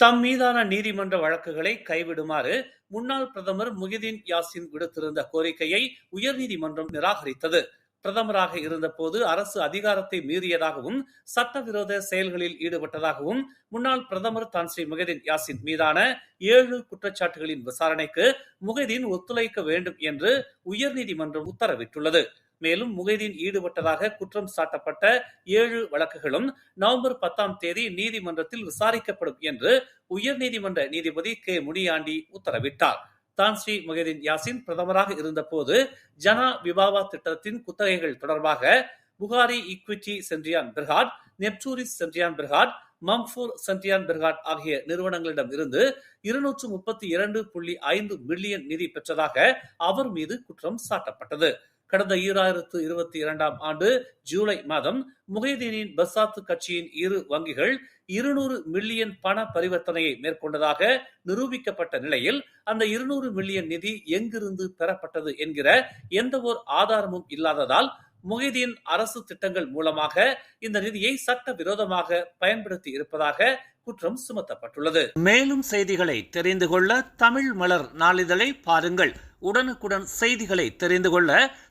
தம் மீதான நீதிமன்ற வழக்குகளை கைவிடுமாறு முன்னாள் பிரதமர் முகிதீன் யாசின் விடுத்திருந்த கோரிக்கையை உயர்நீதிமன்றம் நிராகரித்தது. பிரதமராக இருந்தபோது அரசு அதிகாரத்தை மீறியதாகவும் சட்டவிரோத செயல்களில் ஈடுபட்டதாகவும் முன்னாள் பிரதமர் தான் ஸ்ரீ முகதீன் யாசின் மீதான ஏழு குற்றச்சாட்டுகளின் விசாரணைக்கு முகதீன் ஒத்துழைக்க வேண்டும் என்று உயர்நீதிமன்றம் உத்தரவிட்டுள்ளது. மேலும் முகைதீன் ஈடுபட்டதாக குற்றம் சாட்டப்பட்ட ஏழு வழக்குகளும் நவம்பர் பத்தாம் தேதி நீதிமன்றத்தில் விசாரிக்கப்படும் என்று உயர்நீதிமன்ற நீதிபதி கே. முனியாண்டி உத்தரவிட்டார். தான் ஸ்ரீ முகைதீன் யாசின் பிரதமராக இருந்தபோது ஜனா விபாவா திட்டத்தின் குத்தகைகள் தொடர்பாக புகாரி ஈக்விட்டி சென்ட்ரியான் பிர்ஹாட் நெப்சூரிஸ் சென்ட்ரியான் பிரகாட் மம்ஃபூர் சென்ட்ரியான் பிரகாட் ஆகிய நிறுவனங்களிடம் இருந்து இருநூற்று முப்பத்தி இரண்டு புள்ளி ஐந்து மில்லியன் நிதி பெற்றதாக அவர் மீது குற்றம் சாட்டப்பட்டது. கடந்த ஈராயிரத்து இருபத்தி இரண்டாம் ஆண்டு ஜூலை மாதம் முகைதீனின் பசாத்து கட்சியின் இரு வங்கிகள் இருநூறு மில்லியன் பண பரிவர்த்தனையை மேற்கொண்டதாக நிரூபிக்கப்பட்ட நிலையில் அந்த இருநூறு மில்லியன் நிதி எங்கிருந்து பெறப்பட்டது என்கிற எந்த ஒரு ஆதாரமும் இல்லாததால் முகைதீன் அரசு திட்டங்கள் மூலமாக இந்த நிதியை சட்ட விரோதமாக பயன்படுத்தி இருப்பதாக குற்றம் சுமத்தப்பட்டுள்ளது. மேலும் செய்திகளை தெரிந்து கொள்ள தமிழ் மலர் நாளிதழை பாருங்கள். உடனுக்குடன் செய்திகளை தெரிந்து கொள்ள